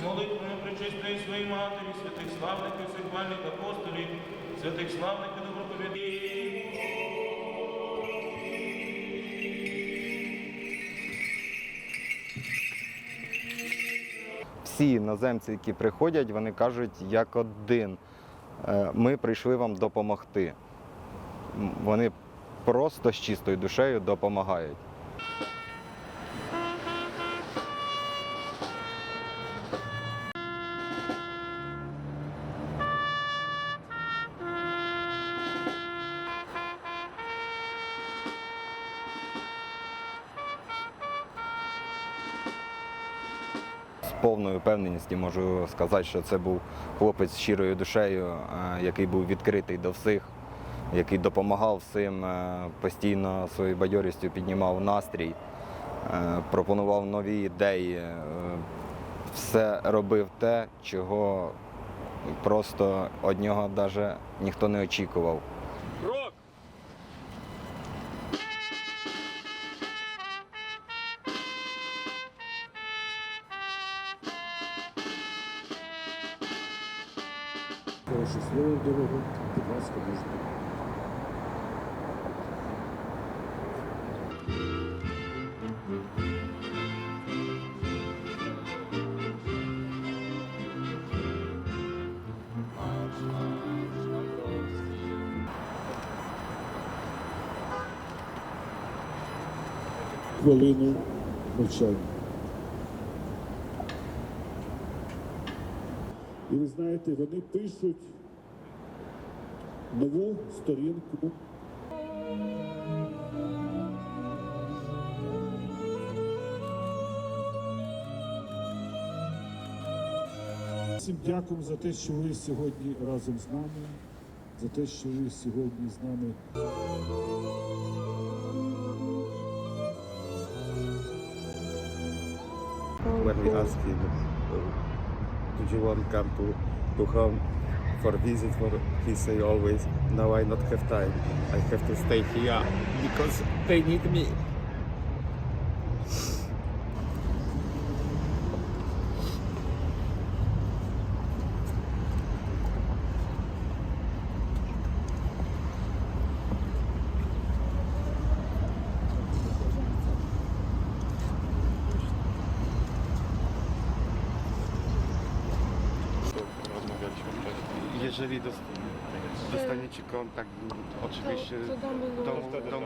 Пресвятої Матері, святих славних і сихвальних апостолів, святих славних і доброповідних. Всі іноземці, які приходять, вони кажуть як один. е, Ми прийшли вам допомогти. Вони просто з чистою душею допомагають. Повною впевненістю можу сказати, що це був хлопець з щирою душею, е, який був відкритий до всіх, який допомагав всім, е, постійно своєю бадьорістю піднімав настрій, е, пропонував нові ідеї, все робив те, чого просто від нього навіть ніхто не очікував. В дорогу, будь ласка, можете. Хвилину мовчання. І ви знаєте, вони пишуть нову сторінку. Всім дякуємо за те, що ви сьогодні разом з нами, за те, що ви сьогодні з нами. when we ask him, "Did you want to come to to home for visit?" For he say always, "No, I not have time. I have to stay here because they need me." jeżeli dostaniecie kontakt, oczywiście To- to dom, dom